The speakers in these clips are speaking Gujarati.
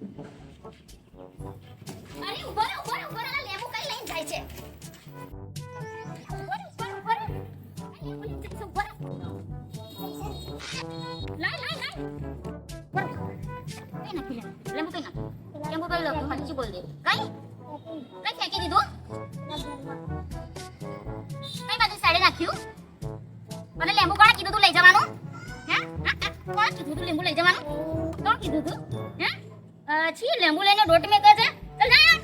અરે ઊભો રહો ઊભો રહો, ઊભો કઈ લઈને જાય છે? ઊભો રહો ઊભો રહો. લાય લાય લાય કઈ નાખી લે? લેબુ કઈ નાખ? લેબુ કઈ લખ્યું સાચું બોલ દે? કઈ? કઈ ફેંકી દીધું? કઈ બાજુ સાડે નાખ્યું? અને લેંબુ કોણે કીધું તું લઈ જવાનું. હે, કોણે કીધું તું લીંબુ લઈ જવાનું? કોણ કીધું તું? હે? છી, લેંબુ લઈને રોટ મેકે છે. ચાલ જા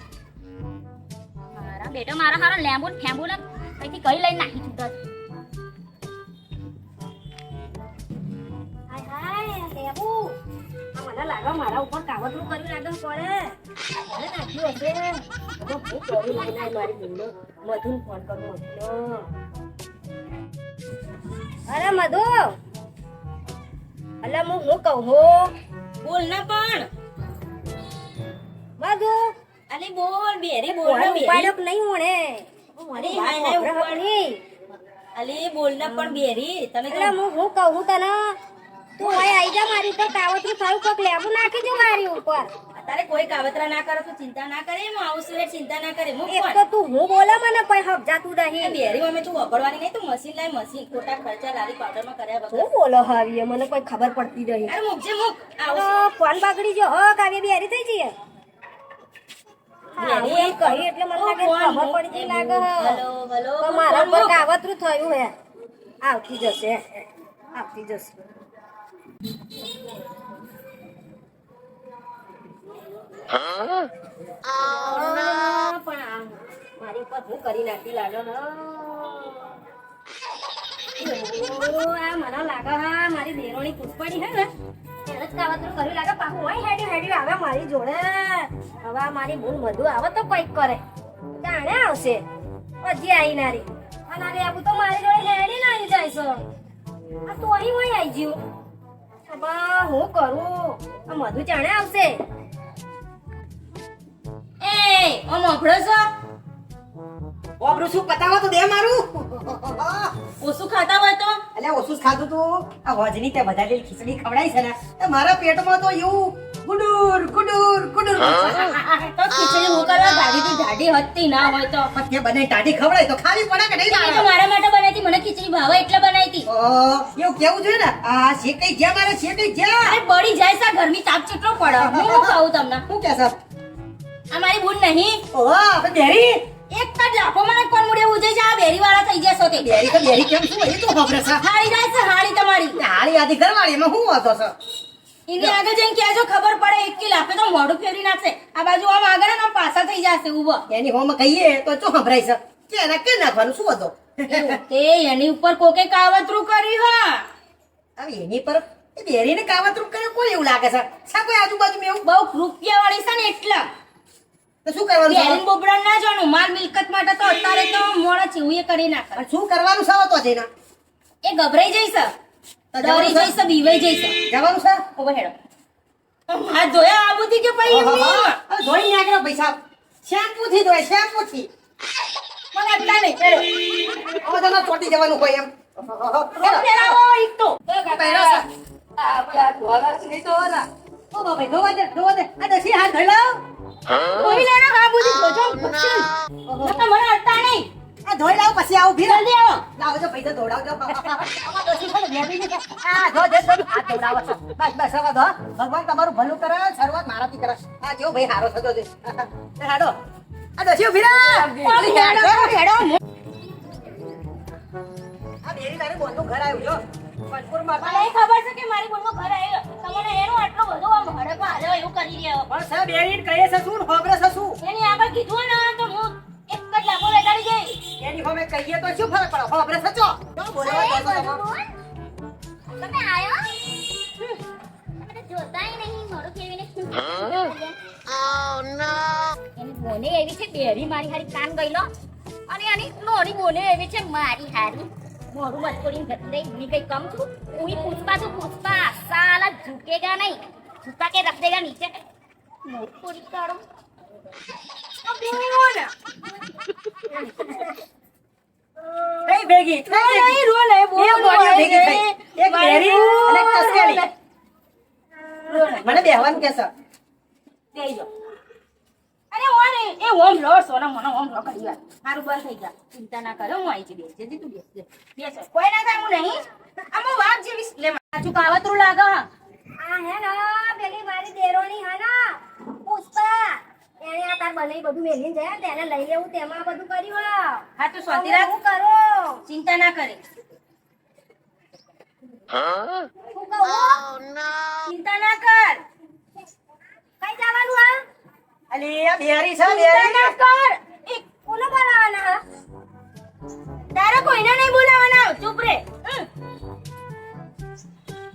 મારા બેટા, મારા હારા લેંબુ ને ફેંબુ ને કઈથી કઈ લઈને નાખી છૂટત હાય હાય, લેબુ. મને લાગે મારા ઉપર કાવતરું કર્યું લાગે પડે અરે, મધુ. અલે હું હું કહું હું? બોલ ના પણ. મધુ અલી બોલ બેરી બોલ કોણે ને બેરી ઉપાડ્યો કે નહીં ઓણે અરે હાય હાય ઉપાડ. નહીં. બોલ ને પણ બેરી. તને એટલે હું હું કહું તને? તું અહીં આવી જા મારી ઉપર કાવતરું થયું કોક લેબુ નાખી દે મારી ઉપર. તારે કોઈ કાવતરા ના કરો તું ચિંતા ના કરે હું આવું છું ચિંતા ના કરે હું એક તો તું હું બોલા મને કોઈ એ નહીં. બેરી અમે તું વગડવાની નહીં તું મશીન લાય મશીન ખોટા ખર્ચા લારી પાવડરમાં કર્યા વગર. હું બોલો હાવી મને કોઈ ખબર પડતી નહીં. અરે મૂકજે મૂક. આવું ફોન બગડી જો હો કાવ્ય બેરી થઈ જઈએ. હા, હું એમ કહી એટલે મને લાગે ખબર પડી ગઈ લાગે મૂક. હે. હલો, હલો, તો મારા પર કાવતરું થયું હે. આવતી જશે. આવતી જશે. પણ આ મારી ઉપર હું કરી નાખી લાગે ને. આ મને લાગે હા મારી દેરોણી પુષ્પડી હે ને. મારી જોડે હવે મારી બૂન બધું આવે તો કંઈક કરે. જાણે આવશે. હજી આઈ નારી અને અરે તો મારી જોડે હેડી ના જાય છે. આ તો અહીં આવી ગયું. બા હું કરું? આ મધુ જાણે આવશે. એ ઓ મોફળો છો? ઓબરું શું પતાવો તો દે મારું? ઓછું ખાતા અલ્યા ઓછું ખાધું તું. આ હોજની તે વધારેલી ખીચડી ખવડાવી છે ને તો મારા પેટમાં તો એવું ગુડુર ગુડુર ગુડુર. તો ખીચડી મોકલવા કરવા ગાડીથી ઢાઢી હતી ના હોય તો. તે બને ઢાઢી ખવડાય તો ખાવી પડે કે નહીં તો મારા માટે બનાવી મને ખીચડી ભાવે એટલે બનાવી હતી. ઓહ, એવું કેવું જોઈએ ને? આ શેકાઈ ગયા મારે શેકાઈ ગયા અરે બળી જાય છે ગરમી તાપ ચેટલો પડે. હું શું કહું તમને? શું કે સર આ મારી બુન નહીં. ઓ આપણે બેરી? એક જ લાફો મને કોણ મુડે ઉજે આ બેરી વાળા થઈ જશો તે. બેરી તો બેરી કેમ શું? એ તો ખબર છે. હાળી જાય છે હાળી તમારી. હાળી આધી ઘરવાળી માં હું હતો છે? ઇને આગળ જઈને કહેજો ખબર પડે એક કી લાફે તો મોઢું ફેરી નાખશે. આ બાજુ આમ આગળ ને પાછા થઈ જશે ઊભો. એની હોમ કહીએ તો ચો સંભળાય છે? કે ના કે નાખવાનું શું હતો તે એની ઉપર કોકે કાવતરું કર્યું હા. હવે એની પર બેરીને કાવતરું કરે કોઈ એવું લાગે છે? સા કોઈ આજુબાજુ એવું બહુ રૂપિયા વાળી છે ને એટલે. તો શું કરવાનું બેરીન બોબડા ના જાણું માલ મિલકત માટે તો અત્યારે તો મોડા છે હું એ કરી નાખ શું કરવાનું છે તો જઈને? એ ગભરાઈ જઈશ. તો ડરી? જઈશ બીવાઈ જઈશ. જવાનું છે? ઊભો હેડો હાથ ધોયા આ બુદ્ધિ કે ભાઈ એમની? ધોઈ નાખેલો પૈસા. શેમ્પુ થી ધોય શેમ્પુ થી મને એટલા નહીં હેડો હવે તમે ચોટી જવાનું હોય એમ. ફેરાવો એક તો. પહેરો છે. ઓ બાપા, ધોવા દે, ધોવા દે. આ ડસી હાથ ધોઈ લો. ધોઈ લેનો આ બુદ્ધિ ધોજો પછી. મને અડતા નહીં. આ ધોઈ લાવો, પછી આવું ભીર. જલ્દી આવો. લાવજો, પૈસા ધોવડાવજો. આમાં ડસી છે બેબી ની આ ધો, ધો, ધો, હાથ ધોવડાવો બસ, બસ, હવે ધો. ભગવાન તમારું ભલું કરે શરૂઆત મારાથી કરે. આ જો ભાઈ હારો થતો છે. હાડો. આ ડસી ઊભી રહે. હેડો હેડો. આ બેરી તારે બોનનું ઘર આવ્યું જો. મને ખબર છે કે મારી બોલનો ઘર આવ્યો તમને એનું આટલો બધો આમ હાલ્યો એવું કરી રહ્યો પણ સાહેબ બેરી કહીએ છે શું? હોબરે છે શું? એની આગળ કીધું ને તો હું એક જ લાખો લેટાડી જઈશ એની હોમે કહીએ તો શું ફરક પડે? હોબરે સચો જો બોલવા દો તમે. તમે આયો. તમે તો જોતાય નહીં મોઢું ફેરવીને એની બોને એવી છે બેરી મારી હારી કાન ગઈલો અને આની નોની બોને એવી છે મારી હારી. મોરું બસ કરીને જતી રહી હું કઈ કમ છું? હું પુષ્પા છું પુષ્પા સાલા ઝૂકેગા નહીં. ઝૂકા કે રખ દેગા નીચે? મોરું પૂરી કાઢો ભેગી રોલ એ બોલ અરે on A- A Om law Sona mono ઓમ લો કરી વાત મારું બંધ થઈ જા ચિંતા ના કરો હું આવી બેસ જતી તું બેસ બેસ. કોઈ ના થાય હું નહીં. આમાં વાત જેવી લે પાછું કાવતરું લાગે. હા આ હે ને પેલી મારી દેરોણી હે ને પુષ્પા. એને આ તાર બને બધું મેલીને જાય તેને લઈ લેવું તેમાં બધું કર્યું હે. હા તો સોતી હવે રાખ. હું કરું? ચિંતા ના કરે. કહું? ચિંતા ના કર. કઈ જવાનું હા? અલી આ બેરી છે બેરી. ના કર એ કોને બોલાવાના તારે કોઈને નહીં બોલાવાના ચૂપ રે.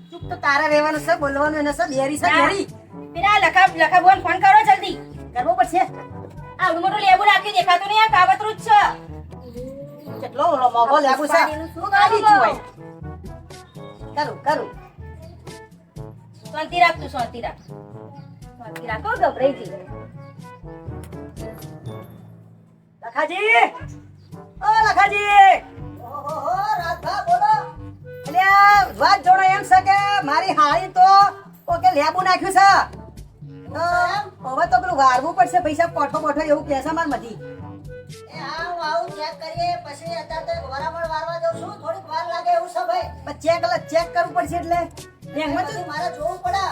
ચૂપ તો તારા રહેવાનું છે બોલવાનું એને છે બેરી છે ના. બેરી. પેલા લખા લખા બોન ફોન કરો જલ્દી. કરવો પડશે. આવડું મોટું લેબુ રાખી દેખાતું નહીં આ કાવતરું જ છે. કેટલો ઓલો મોગો લાગુ છે. શું કાઢી કરવું? કરું? કરું શાંતિ રાખ તું શાંતિ રાખ શાંતિ રાખો ગભરાઈ જઈ લખાજી! ઓ લખાજી! ઓહો રાધા બોલો. એટલે વાત જોડો એમ છે કે મારી હાળી તો કોકે લેબુ નાખ્યું છે. તો હવે તો પેલું વારવું પડશે પૈસા કોઠો કોઠો એવું કહે છે માર મધી એ હા આવું ચેક ચેક એટલે ચેક કરવું પડશે એટલે. બેંકમાં તો મારે જોવું પડે.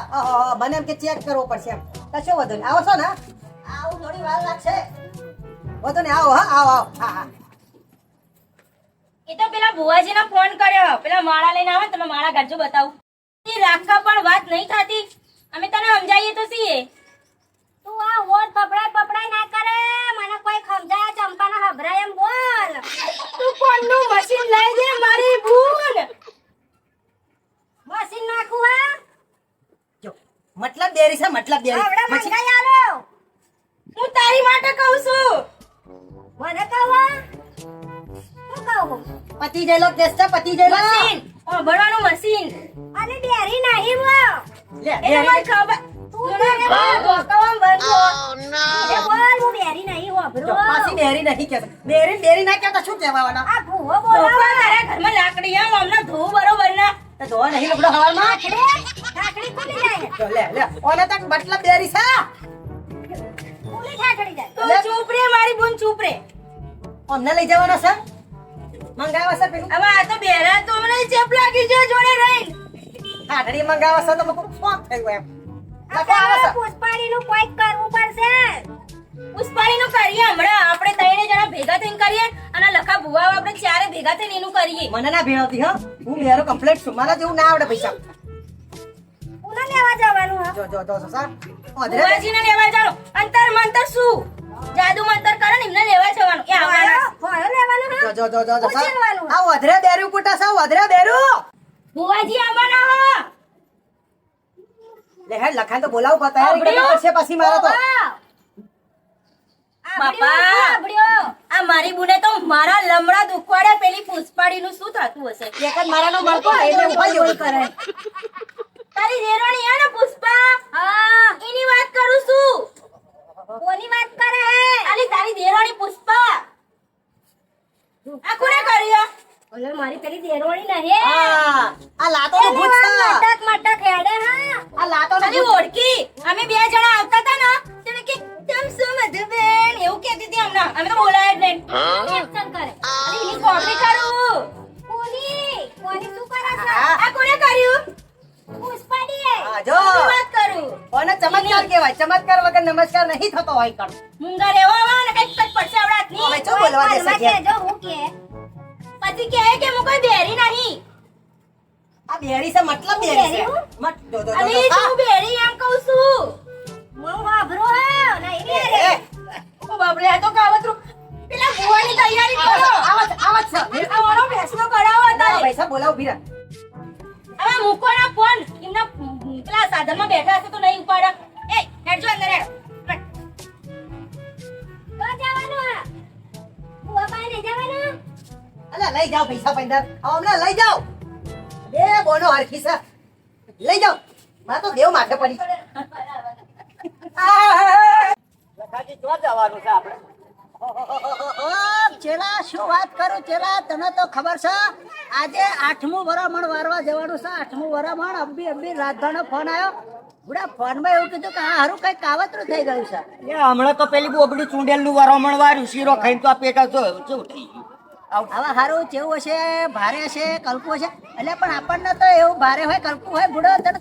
મને એમ કે ચેક કરવો પડશે એમ. કશો વધુ આવો છો ને? આવું થોડી વાર લાગશે. વધુ નહીં આવો હા આવો આવો. હા હા. એ તો પેલા ભુવાજીને ફોન કર્યો. પેલા માળા લઈને આવે તમે માળા કાઢજો બતાવું. તે રાખા પણ વાત નહીં થતી. અમે તને સમજાવીએ તો સીએ તું આ વોટ પપડાય પપડાય ના કરે. મને કોઈ સમજાય ચંપાના હભરાય એમ બોલ. તું કોણનું મશીન લઈ દે મારી ભૂલ. મશીન નાખું હા? જો મતલબ દેરી છે મતલબ દેરી. આવડે મંગાઈ આલો. હું તારી માટે કહું છું. શું કહું પતિ જયલો કેસ છે પતિ જયલો મશીન ભરવાનું મશીન અને ડેરી નહીં બો લે એટલે મને ખબર તું મને બોલ. ઓ નો એ બોલ હું ડેરી નહીં હોભરો જો પાછી ડેરી નહીં કે ડેરી ડેરી ના કહેતા શું કહેવાવાના આ ભૂવો બોલાવા તારા ઘરમાં લાકડી આમ હમણાં ધોવું બરોબર ના તો ધો નહીં લગડો હવારમાં ઠાકડી ઠાકડી ખુલી જાય લે લે ઓને તક બટલા દેરી છે ખુલી ઠાકડી જાય. તું ચૂપ રે મારી બોન ચૂપ રે. અમને લઈ જવાનો છે? મંગાવા છે પેલું? હવે આ તો બેરા તો મને ચેપ લાગી છે જોડે રહી હાડડી મંગાવા છે તો મકો ફોન થયું એમ? કોઈક કરવું પડશે. પુષ્પાણીનું કરીએ હમણાં. આપણે ત્રણે જણા ભેગા થઈને કરીએ અને લખા ભુવા આપણે ચારે ભેગા થઈને એનું કરીએ. મને ના ભેળવતી હા. હું મેરો કમ્પ્લેટ છું. મારા જેવું ના આવડે પૈસા. જો જો જો સસા સર ઓધરે ભુવાજીને લેવા ચાલો અંતર મંતર શું? જાદુ મંતર કરે ને એમને લેવા જવાનું. એ આવવાના ફોયો લેવાનું જો હા જો જો જો જો સર આ ઓધરે બેરું કુટા સા ઓધરે બેરું. બુવાજી આવવાના હો. લે હે લખાણ તો બોલાવ પણ તૈયારી કરવી પડશે પછી મારે તો. બાપા. આ મારી બુને તો મારા લમડા દુખવાડે પેલી પુષ્પાડીનું શું થતું હશે? એક જ મારાનો મળતો એટલે ઉપાય એવું કરે. તારી દેરાણી હે ને પુષ્પા? હા. એની વાત કરું છું. કોની વાત કરે હે? અલી તારી દેરાણી પુષ્પા. આ કોને કર્યો? ઓલે મારી પેલી દેરવાણી નહીં હા? આ લાતો નો ભૂત છે મટક મટક હેડે હા. આ લાતો નો ઓળખી. અમે બે જણા આવતા હતા હોય કણ. મુંગા રહેવા આવા ને કંઈક કંઈક પડશે આવડા હવે જો બોલવા દેશે ઘેર? કહેજો હું કે. પછી કહે કે હું કોઈ બેરી નહીં. આ બેરી છે મતલબ બેરી છે. મત દો દો અરે તું બેરી એમ કહું છું? હું વાભરો હે નહીં એ, રે ઓ બાપરે આ તો કાવતરું. પેલા ભુવાની તૈયારી કરો. આવત આવત છે. આ મારો ફેસલો કરાવો ના, તારે પૈસા બોલાવ ભીરા. હવે મૂકો ના ફોન. એમના પેલા સાધનમાં બેઠા હશે તો નહીં ઉપાડે. એ હેડજો અંદર હેડ લઈ જાઓ પૈસા પૈસા. હમણાં લઈ જાઓ. બે બોનો હરખી છે. લઈ જાઓ. મારે તો દેવ માથે પડી. લખાજી જો જવાનું છે આપણે? ચેલા શું વાત કરું ચેલા? તને તો ખબર છે આજે આઠમું વરામણ વારવા જવાનું છે. આઠમું વરામણ અંબી અંબી રાજધાનો ફોન આવ્યો. બુડા ફોનમાં એવું કીધું કે આ હારું કઈ કાવતરું થઈ ગયું છે. એ હમણાં તો પેલી બોબડી ચૂંડેલનું વરામણ વાર્યું શીરો ખાઈને તો આ પેટા કેવું થઈ ગયું. હવે હારું કેવું હશે ભારે હશે કલ્પું હશે. એટલે પણ આપણને તો એવું ભારે હોય કલ્પું હોય બુડો તને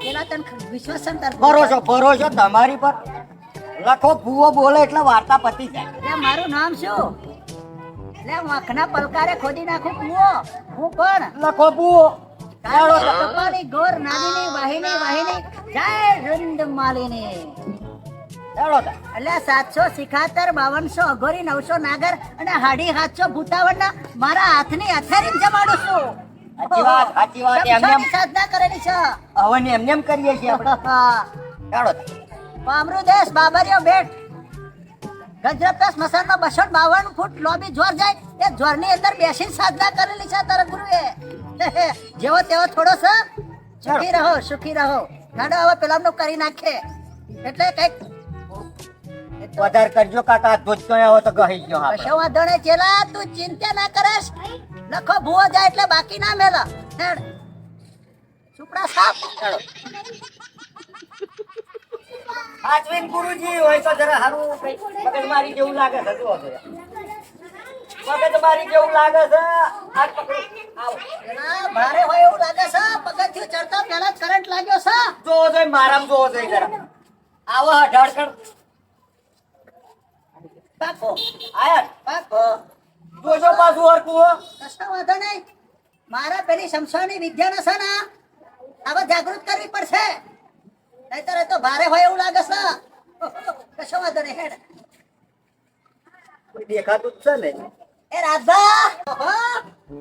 પેલા તને વિશ્વાસ ભરોસો ભરોસો તમારી પર. લખો ભૂવો બોલે એટલે વાર્તા પતી જાય. એટલે મારું નામ શું? એટલે હું આંખના પલકારે ખોદી નાખું ભૂવો. હું કોણ? લખો ભૂવો. કાળો કપાની ગોર નાગીની વાહિની વાહિની. જય રંદ માલિની. એટલે સાતસો સિખાતર બાવનસો અઘોરી નવસો નાગર અને હાડી સાતસો ભૂતાવન મારા હાથની અથેરી જમાડું છું. સાચી વાત, સાચી વાત. એમને એમ- સાધના કરેલી છે. હવે ને એમને એમ કરીએ છીએ આપણે. ચાલો પામરુ દેશ બાબરિયો બેટ. ગજરાપતા સ્મશાનમાં બસો બાવન ફૂટ લોબી જોર જાય એ જોરની અંદર બેસીને સાધના કરેલી છે તારા ગુરુએ. જેવો તેવો થોડો છે સુખી રહો સુખી રહો. ગાડો હવે પેલાનું કરી નાખે. એટલે કંઈક વધારે કરજો કાકા દૂધ તો આવો તો ગહી ગયો હા કશો વાંધો નહીં ચેલા તું ચિંતા ના કરસ. લખો ભૂવો જાય એટલે બાકી ના મેલા. હેડ. સુપડા સાફ. ચાલો આજવીન ગુરુજી હોય તો જરા હારું કઈ મગજમારી જેવું લાગે છે જુઓ તો મગજમારી જેવું લાગે છે. હાથ પકડી. આવો. ભારે હોય એવું લાગે છે. પગથિયું ચડતા પહેલા જ કરંટ લાગ્યો છે. જોવો જોઈએ મારામ જોવો જોઈએ જરા. આવો અઢાર કણ પાકો. આયા પાકો. જોજો પાછું હરકું કશો વાંધો નહીં. મારા પેલી શમશાની વિદ્યાનો છે ને હવે જાગૃત કરવી પડશે. નહીતર તો ભારે હોય એવું લાગે છે. કશો વાંધો નહીં હેડ. કોઈ દેખાતું જ છે ને? એ રાધા!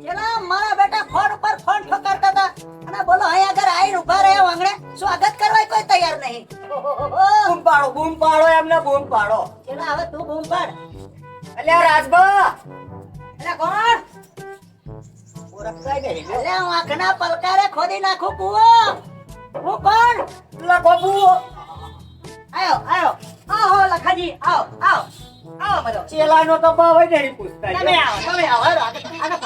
પેલા મારા બેટા ફોન ઉપર ફોન ઠોકરતા હતા. અને બોલો અહીં આગળ આઈને ઊભા રહ્યા વાંગડે સ્વાગત કરવા કોઈ તૈયાર નહીં. બૂમ પાડો બૂમ પાડો એમને બૂમ પાડો. પેલા હવે તું બૂમ પાડ. અલ્યા રાજભા! એટલે કોણ? નહીં. એટલે હું આંખના પલકારે ખોદી નાખું કુવો. હું કોણ? લખો ભૂવો. આયો આયો. આહો લખાજી આવ આવો. આવો બધો. ચેલાનો તો ભાવ જ નહીં પૂછતા તમે આવો તમે આવો હેડો, આગળ આગળ.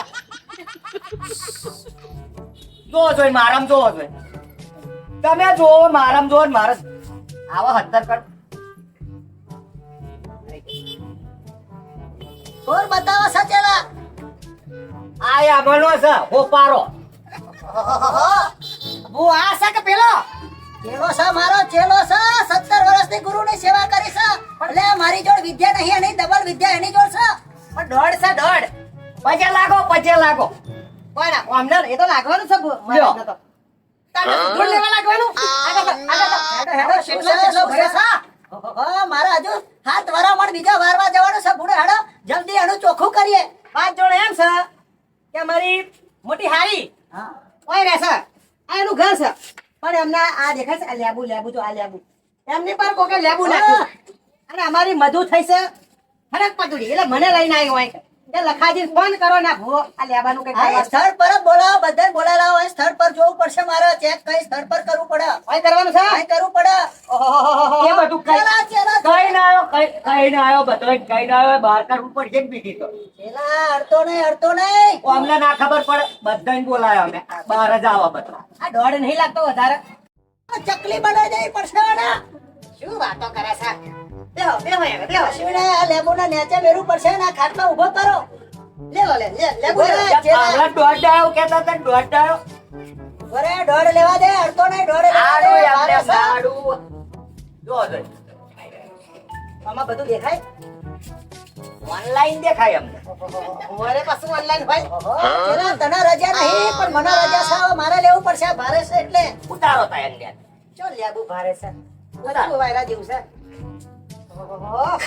પાછળ. જોવો જોઈએ મારામ જોવો જોઈએ તમે જોવો મારામ જોવો મારે આવો હત્તર કર કોણ બતાવો સચેલા આયા મનો છે હું આ છે કે પેલો? ચેલો છે મારો? ચેલો છે? સત્તર વર્ષની છે એટલે મારી જોડ વિદ્યા નહીં એની ડબલ વિદ્યા એની જોડ છે. પણ દોઢ છે દોઢ પજે લાગો પજે લાગો. કોણ અમને એ તો લાગવાનું છે તો. લેવા લાગવાનું? તો, તો. મારે હજુ હાથ બીજા વારવા જવાનું હેડો. જલ્દી એનું ચોખ્ખું કરીએ. પાંચ જણ એમ છે કે મારી મોટી હારી હા. ઓય રહેશે આ એનું ઘર છે. પણ એમના આ દેખાય છે આ લેબુ લેબુ જો આ લેબુ. એમની પર કોકે લેબુ નાખ્યું. અને અમારી મધુ થઈ છે ફરક પતુડી. એટલે મને લઈને આવ્યો હોય એ લખાજી ફોન કરો ને ભૂવો આ લેબાનું કઈ સ્થળ પર બોલાવો બધા હોય સ્થળ પર જોવું પડશે મારે. ચેક કઈ સ્થળ પર કરવું પડે. હોય કરવાનું છે? અહીં કરવું પડે. એ બધું કઈ ચેલા, ચેલા, કઈ ના આવ્યો કઈ કઈ ના આવ્યો બધો કઈ ના આવ્યો. બહાર કરવું પડશે બીજી તો. ચેલા, અડતો નહીં અડતો નહીં. અમને ના ખબર પડે. બધાને બોલાયો અમે. બહાર જ આવો બધા. આ દોડ નહીં લાગતો વધારે. ચકલી બનાવી દેવી પડશે શું વાતો કરે છે? બેહો બેહો યાર બેહો શિવને આ નેચે મેરવું પડશે ને ખાટમાં ઊભો કરો. લેવો લે લે લે. ચેલા. હમણાં દોઢ આવ્યો કેતા હતા ને દોઢ આવ્યો દોડ લેવા દે અડતો નહીં દોડ લેવા આડું દે એમને મારે સા- આડું. જો જોઈ. આમાં બધું દેખાય? ઓનલાઈન દેખાય અમને પાછું ઓનલાઈન ભાઈ તને રજા નહીં પણ મને રજા છે મારે લેવું પડશે ભારે છે એટલે. ઉતારો થાય અંદર ચો લેબુ ભારે છે? બધું વાયરા જેવું છે. છું.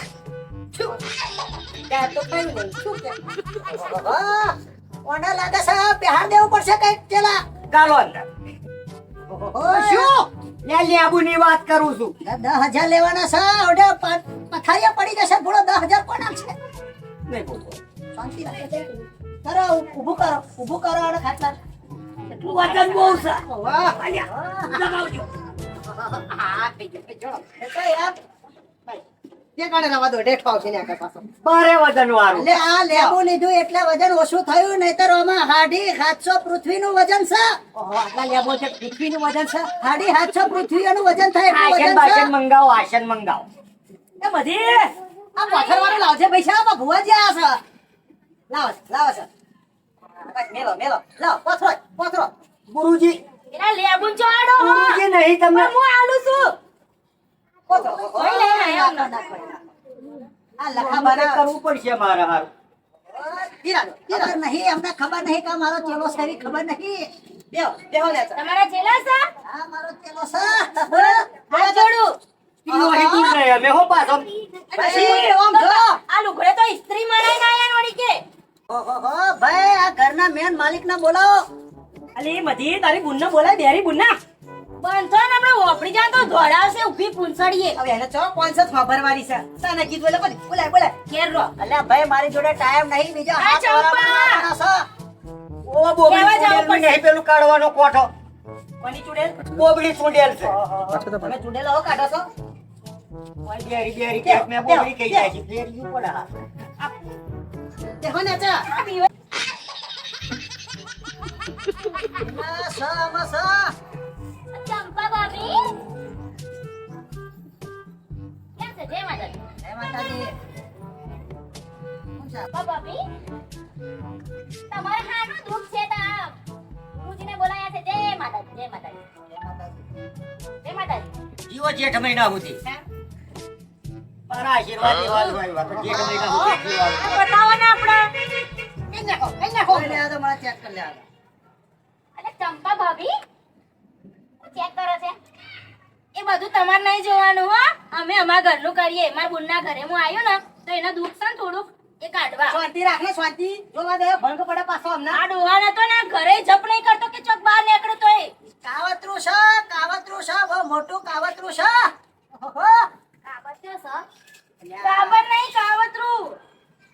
કોને લાગે છે બિહાર દેવું પડશે કંઈક પેલા ચાલો અંદર શું લે લેબુ વાત કરું છું દસ હજાર લેવાના છે ઓડે પડી જશે ભૂલો દસ હજાર કોણ આપશે નહીં બોલતો શાંતિ રાખો કરો ઊભું કરો ઊભું કરો અને ખાટલા બહુ છે તો યાર તે કારણે રવા દો ઢેઠ આવશે ને આગળ પાછો બારે વજન વાળું. એટલે આ લેબુ લીધું એટલે વજન ઓછું થયું નહીતર આમાં હાડી સાતસો પૃથ્વીનું વજન છે. ઓહો આટલા લેબો છે પૃથ્વીનું વજન છે? હાડી સાતસો પૃથ્વીનું વજન થાય આશન બાશન મંગાવો આશન મંગાવો. એ બધી. આ પથ્થર વાળું લાવજે પૈસા આમાં ભુવાજી આ છે. લાવો લાવો છે. મેલો મેલો. લાવો પથરો પથરો. ગુરુજી. એના ચોડો ગુરુજી નહીં તમને હું આલું છું. પથરો આયા ના, ના, કોઈ ના. આ લખા બના કરવું પડશે મારે હારું. તીરા દો, તીરા ખબર નહીં અમને ખબર નહીં કે મારો ચેલો શેરી ખબર નહીં. બેહો બેહો લે તમારા ચેલા છે? આ મારો ચેલો છે. હાથ જોડું. ઈનો અહીં દૂર નહીં હો પાછો. પછી ઓમ જો. આ લુગડે તો ઇસ્ત્રી મરાઈને આયા વળી કે. ઓહો ભાઈ આ ઘરના મેન માલિક ને બોલાવો. અલી મધી તારી બુનને બોલાય બેરી બુનના. બંધો ને આપણે ઓપડી જાય તો દોડાવશે ઊભી પૂંછડીએ. હવે એને ચો પાંચસો ખબરવાળી છે. સાને કીધું એટલે બોલ બોલાય બોલાય. ઘેર રો અલ્યા ભાઈ મારી જોડે ટાઈમ નહીં બીજો હાથ વાળા છે. ઓ બોબડી જાવ ચૂંડેલ નહીં પેલું કાઢવાનો કોઠો. કોની ચુડેલ બોબડી ચૂંડેલ છે. તમે ચુડેલ હો કાઢો છો? ઓય બેરી બેરી કે મેં બોબડી કહી જાય છે. બેરી ઉપર હા ને ચા. આ છે, જય માતાજી. જય માતાજી. ભાભી તમારે હાનું દુઃખ છે તા પૂજીને બોલાયા છે. જય માતાજી જય માતાજી. જય માતાજી. જીવો જેઠ મહિના સુધી. મારા આશીર્વાદ એવા જ હોય જેઠ મહિના સુધી બતાવો ને આપણે. કઈ નાખો? કઈ નાખો? કોઈ આ તો મને check કરી લેવા દો. અને ચંપા ભાભી ચેક કરો છે એ બધું તમારે નહીં જોવાનું હો. અમે અમારા ઘરનું કરીએ. મારા બુનના ઘરે હું આવ્યો ને તો એને દુઃખ છે ને થોડુંક. એ કાઢવા. શાંતિ રાખ ને શાંતિ. જોવા દે ભંગ પડે પાછો અમને આ ડોહાને તો ને ઘરે જપ નહીં કરતો કે ચોક બહાર નીકળે તો એ. કાવતરું છે કાવતરું છે બહુ મોટું કાવતરું છે. ઓહો. કાબત્યો છે? કાબર નહીં કાવતરું.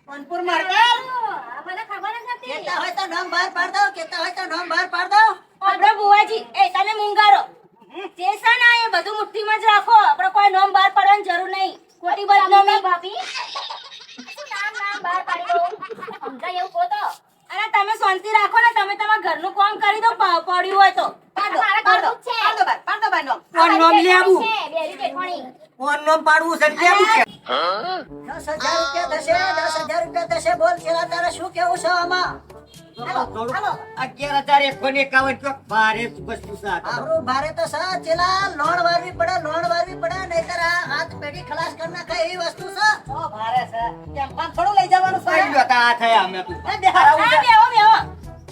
કાનપુર માર્કેટ આ મને ખબર જ નથી. કેતા હોય તો નામ બહાર પાડ દો કેતા હોય તો નામ બહાર પાડ દો. આપણે બુવાજી એ તને મુંગારો. જે છે ને એ બધું મુઠ્ઠીમાં જ રાખો. આપણે કોઈ નોમ બહાર પાડવાની જરૂર નહીં. ખોટી ચંપા નહીં ભાભી. શું નામ નામ બહાર પાડી દઉં સમજાય એવું કહો તો. અરે તમે શાંતિ રાખો ને તમે તમારા ઘરનું કામ કરી દો પડ્યું હોય તો. પાડો પાડો મારા પાડ. દો ઘરનું જ છે. પાડ બાર પાડો બાર નોમ કોણ નોમ લે આવું. બેરી બેઠોણી. કોણ નોમ પાડવું છે કેવું છે. દસ હજાર રૂપિયા થશે દસ હજાર રૂપિયા થશે બોલ છેલા તારે શું કેવું છે આમાં? અગિયાર હજાર એકસો ને એકાવન ચોક ભારે વસ્તુ આ તો. આપણું ભારે તો સા ચેલા લોણ વારવી પડે લોણ વારવી પડે નહીતર આ હાથ પેઢી ખલાસ કરી નાખે એવી વસ્તુ છે ભારે છે ટેમ્પામાં થોડું લઈ જવાનું છે કઈ ગયો તા આ થયા અમે તો. એ બેહાર આવું હા છે. બેહો બેહો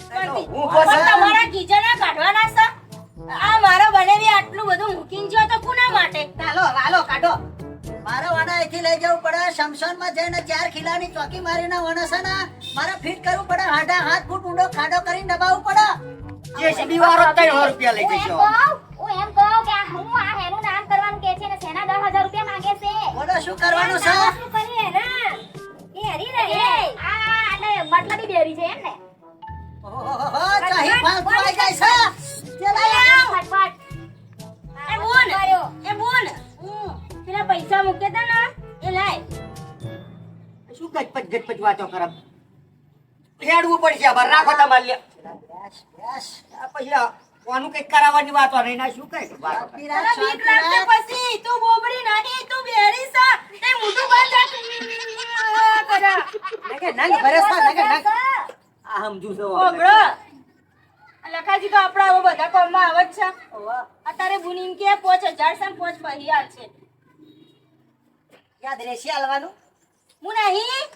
શાંતિ. હું પણ પછી- તમારા ગીજરના કાઢવાના છે આ મારા બનેવી આટલું બધું મૂકીને જો તો કોના માટે ચાલો હાલો કાઢો મારે વાના અહીંથી લઈ જવું પડે. શમશાનમાં જઈને ચાર ખીલાની ચોકી મારીને વણસને. મારે ફિટ કરવું પડે. હાડા હાથ ફૂટ ઊંડો ખાડો કરીને દબાવવું પડે. JCB વાળો ત્રણ રૂપિયા લઈ કહું હું એમ કહું કે આ હું આ હેનું નામ કરવાનું કે છે ને સેના રૂપિયા માંગે છે? બોલો શું કરવાનું છે? શું કરીએ? ને. એ હરી ને આ એટલે મતલબી બેરી છે એમ ને. ઓહો ચાહી આવી જાય છે. ચલા ફટફટ. પૈસા મૂકે તા ને એ લાય. શું ગજપત ગજપત વાતો ખરાબ ખેડવું પડશે આભાર રાખો તમારે લે. બેસ, બેસ. આ પછી કોનું કંઈક કરાવવાની વાતો નહીં ના શું કઈ બીક લાગશે પછી તું બોબડી નાની તું બેરી સા એ મોઢું બંધ કરા નગે નંગ ભરે છે નંગ આ સમજુ છો. ઓબળો આ લખાજી તો આપણા બધા કામમાં આવે જ છે. અત્યારે બુનીમ કે પોચ હજાર છે ને પોચ પહી છે. યાદ રહેશે હાલવાનું? હું નહીં?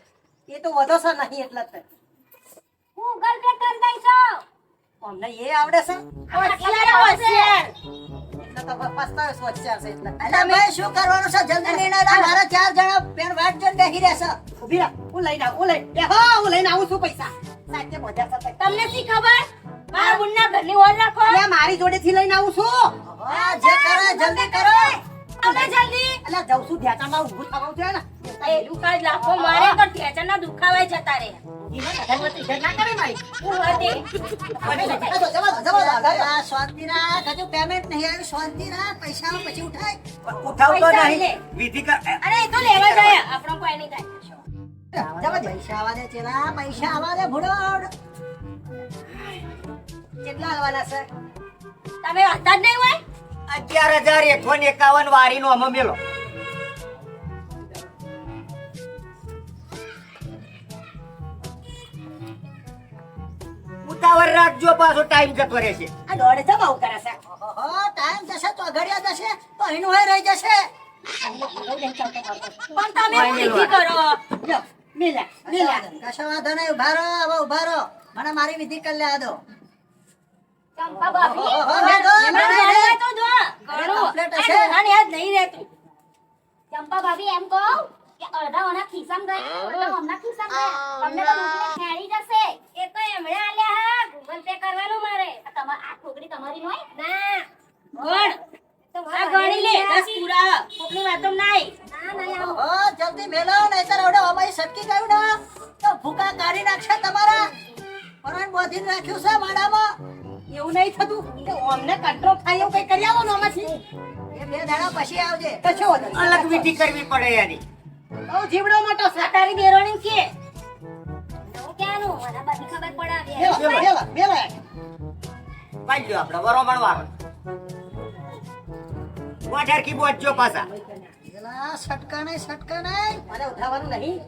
એ તો વધો છે નહીં એટલે જ ગૂગલ પે કરી દઈશું અમને એ આવડે છે. શું કરવાનું છે? જલ્દી લઈને મારા ચાર જણા પેન વાટ જોઈને બેસી રહેશે. રાખ હું લઈને આવું હું લઈને બેહો હું લઈને આવું છું પૈસા. સાચે મજા તમને શી ખબર? મારા બુનના ઘરની ઓર રાખો. મારી જોડેથી લઈને આવું છું. જે કરો જલ્દી કરો. તમે જલ્દી. અલ્યા જઉં છું ધ્યાનમાં ઊભું થવાનું છે ને. એ દુખાય લાખો મારે તો ઠેચરના દુખાવાય જતા રે ઈમાં નગરવતી ઘર ના કરે મારી. હું હતી. જવા દો, જવા દો, જવા દો. આ શાંતિ રાખ હજુ પેમેન્ટ નહીં આવ્યું શાંતિ રાખ પૈસા પછી ઉઠાય. ઉઠાવતો પૈસા નહીં. લે. વિધિ કર અરે એ તો લેવા જાય. આપણો કોઈ નહીં થાય. જવા દે. પૈસા આવા દે ચેલા પૈસા આવા દે ભુડોડ કેટલા આવવાના છે? તમે હતા જ નહીં હોય? અગિયાર હજાર એકસો ને એકાવન વારીનો અમે મેલો. ઉતાવળ રાખજો પાછો ટાઈમ જતો રહેશે. આ દોડે જવા આવું કરે છે. ઓહો ટાઈમ જશે તો ઘડિયા જશે તો એનું હોય રહી જશે. પણ તમે વિધિ કરો? જો, મિલા મિલા. કશો વાંધો નહીં ઊભા રહો હવે ઊભા રહો. મને મારી વિધિ કરી લેવા દો. ચંપા ભાભી એમાં તો જો ઘણું આ યાદ નહીં રહેતું ચંપા ભાભી એમ કહો કે અડધા ઓના ખિસ્સામાં ગયા અડધા ઓમના ખિસ્સામાં ગયા તમને તો દૂધને ખેડી જશે એ તો એમણે આલ્યા હા ગૂગલ પે કરવાનું મારે આ તમાર આ છોકરી તમારી ના ગણ આ ગણી લે દસ પૂરા કોકની વાતો નાઈ ઓહો, જલ્દી મેલો નહીંતર આવડે અમારી સટકી ગયું ને તો ભૂકા કાઢી નાખશે તમારા પરાણ બોધીને રાખ્યું છે માડામાં એવું નહીં થતું કે અમને કંટ્રોલ થાય એવું કઈ કરી આવો ને આમાંથી? એ બે દાડા પછી આવજે. તો છો અલગ વિધિ કરવી પડે એની. બહુ જીવડો મોટો છે આ તારી કે ક્યાંનું? મને બધી ખબર પડાવી. પાડ્યો આપણે પાછા પેલા સટકા નહીં સટકા નહીં મને ઉઠાવવાનું નહીં.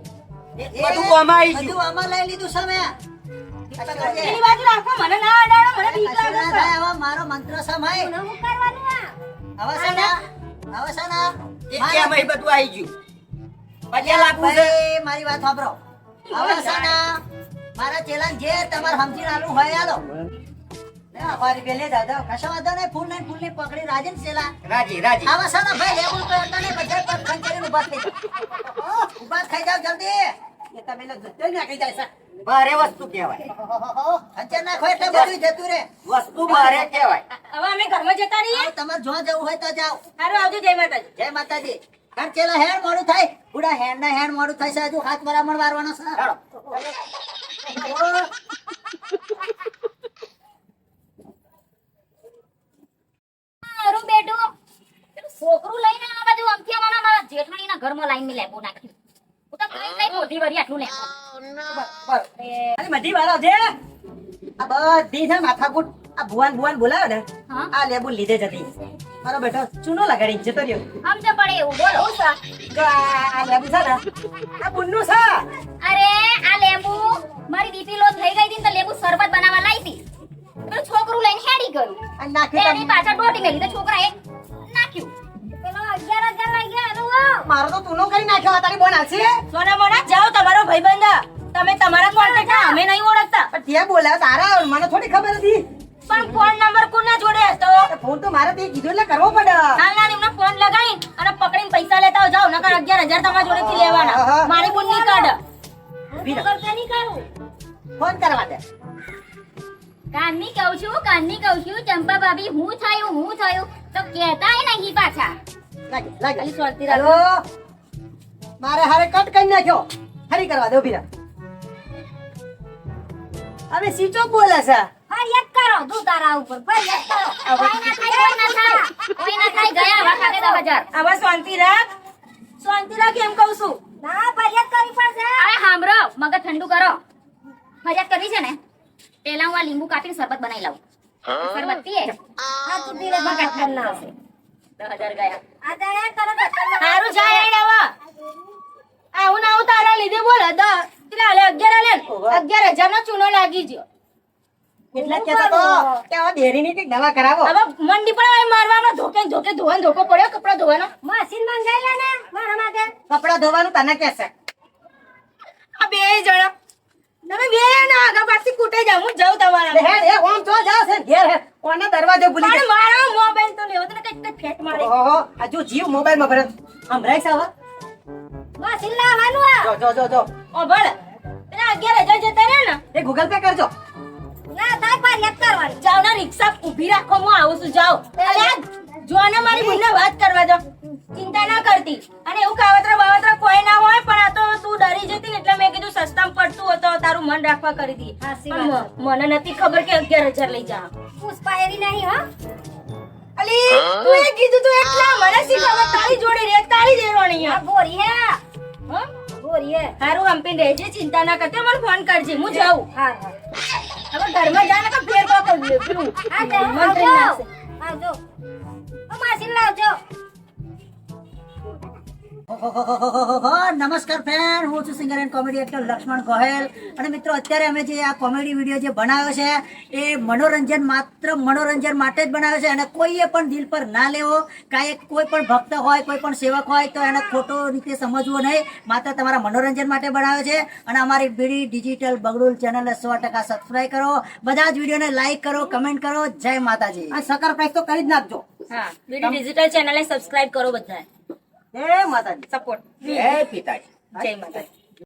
બધું આમાં આવી બધું આમાં લઈ લીધું છે મેં એની બાજુ રાખો મને ના અડાડો મને બીક લાગે છે. હવે મારો મંત્ર સમય હું કરવાનું આ? હવે છે ને હવે એ કેમ બધું આવી ગયું? પછી લાગુ છે મારી વાત સાંભળો. હવે મારા ચેલાને જે તમારે સમજી નાલું હોય આલો. લે, અમારી બેલે દાદા કશો વાંધો નહીં ફૂલ નહીં ફૂલની પકડી રાજે ને ચેલા. રાજી રાજી આવા છે ભાઈ લેવું તો હતા બધા ખંચેરીને ઊભા થઈ જાવ થઈ જાઓ જલ્દી. એ તમે જતો નાખી જાય છે ભારે વસ્તુ કહેવાય. ખંચેર નાખો એટલે બધું જતું રે વસ્તુ ભારે કહેવાય. હવે અમે ઘરમાં જતા રહીએ? તમારે જો જવું હોય તો જાઓ. સારું આવજો જય માતાજી. જય માતાજી. ખર્ચેલા હેણ મોડું થાય. બુડા હેણ ના હેણ મોડું થાય છે હજુ હાથ બરાબર વારવાનો છે. ચાલો મારું બેટું. પેલું છોકરું લઈને આ બાજુ અમથી અમારા મારા જેઠાણીના ઘરમાં લાઈન લેબો નાખ્યું બધી વાળો છે. આ બધી છે માથાકૂટ. આ ભુવાન ભુવાન બોલાવ્યો ને આ લેબુ લીધે જતી મારો બેટો ચૂનો લગાડી જતો રહ્યો. સમજે પડે એવું બોલો. આ લેબુ છે ને આ બુનનું છે. અરે આ લેબુ મારી બીપી લો થઈ ગઈ હતી તો લેબુ શરબત બનાવવા લાવી હતી. પેલું છોકરું લઈને હેડી ગયું. નાખ્યું એની પાછળ દોટી મેલી. તો છોકરાએ નાખ્યું. હજાર લઈ ગયા. મારો તો તુનો કરી નાખ્યો તારી બોન આછી સોના મોના જાઓ તમારો ભાઈબંધ. તમે તમારા કોન્ટેક્ટ અમે નહીં ઓળખતા. પણ તે બોલ્યા તારા મને થોડી ખબર હતી. પણ ફોન નંબર કોના જોડે હતો? ફોન તો મારે તે કીધું એટલે કરવો પડે. નાના એમનો ફોન લગાઈ અને પકડીને પૈસા લેતા જાવ નકર અગિયાર હજાર તમારા જોડેથી લેવાના. મારી બોનની કાઢ. નહીં કરું? ફોન કરવા દે. કાનની કહું છું કાનની કહું છું ચંપા ભાભી હું થયું હું થયું. તો કહેતા નહીં પાછા. લાગે લાગે ખાલી શાંતિ હેલો. મારે હારે કટ કરી નાખ્યો. ફરી કરવા દે હવે સીચો બોલે છે. કરો તું તારા ઉપર ફરિયાદ કરો. કોઈ ના થાય. ના થાય કોઈ ના થાય ગયા વખતે દસ હજાર. આવા શાંતિ રાખ. શાંતિ રાખ એમ કહું છું. ના કરવી પડશે. અરે હાંભળો મગજ ઠંડુ કરો. મજા કરવી છે ને પેલા હું આ લીંબુ કાપીને શરબત બનાવી લઉં શરબત પીએ. હા તું ધીરે મગજ ઠંડુ હશે દસ ગયા. સારું જાય એને હવે આવું ના આવું તારા લીધે બોલે દ હાલે અગિયાર હાલે અગિયાર હજાર નો ચૂનો લાગી ગયો. એટલે કે તો કે હવે ડેરીની કંઈક દવા કરાવો. હવે મંડી પણ આવે મારવાનો ધોકે ને ધોકે ધોવાનો ધોકો પડ્યો કપડા ધોવાનો. મશીન મંગાઈ લે ને મારા માટે. કપડા ધોવાનું તને કેસે આ બે જણા. તમે બે ના આગા પાછી કૂટે જાવ હું જાઉં તમારા હેડ એ ઓમ તો જા છે ઘેર હે. કોનો દરવાજો ભૂલી પણ મારો મોબાઈલ તો લેવો તો કઈ કઈ ફેટ મારે. ઓહો હજુ જીવ મોબાઈલમાં ભરે છે હવે? મશીન લાવવાનું આ. જો જો જો ઓ ભલે. પેલા અગિયાર હજાર જતા રહે ને. એ ગૂગલ પે કરજો. ના તાર ફરિયાદ કરવાની જાવ ના રિક્ષા ઊભી રાખો હું આવું છું આ જો આને મારી ભૂલને વાત કરવા દો. ચિંતા ના કરતી. અને એવું કાવતર બાવતરા કોઈ ના હોય પણ આ તો તું ડરી જતી ને એટલે મેં કીધું સસ્તામાં પડતું હતો તારું મન રાખવા કરી દી મને નથી ખબર કે 11000 લઈ જા. પુષ્પાયરી નહીં હા? અલી તું એ કીધું તું એટલા મને શીખવા તારી જોડે રે તારી દેરોણી આ બોરી હે. હા? બોરી હે. હારું હંપીને રહેજે ચિંતા ના કરતે મને ફોન કરજે હું જાઉં. હા હા. હવે ઘરમાં જાને તો ફેર પાકો લે પેલું આ મંત્રી ના આવજો. ઓ માસી લાવજો ઓહોહોહોહોહો. નમસ્કાર ફ્રેન્ડ હું છું singer and comedy actor Laxman Gohel. અને મિત્રો અત્યારે અમે જે આ કોમેડી વીડિયો જે બનાવ્યો છે એ મનોરંજન માત્ર મનોરંજન માટે જ બનાવ્યો છે અને કોઈએ પણ દિલ પર ના લેવો કાંઈ કોઈ પણ ભક્ત હોય કોઈ પણ સેવક હોય તો એને ખોટો રીતે સમજવો નહીં. માત્ર તમારા મનોરંજન માટે બનાવ્યો છે. અને અમારી બીડી ડિજિટલ બગડુલ ચેનલને સો ટકા સબસ્ક્રાઈબ કરો. બધા જ વિડીયોને લાઈક કરો કમેન્ટ કરો. જય માતાજી. આ સકર પ્રાઇસ તો કરી જ નાખજો. હા બીડી ડિજિટલ ચેનલને સબસ્ક્રાઈબ કરો બધા એ માતાજી સપોર્ટ જય પિતાજી. જય માતાજી.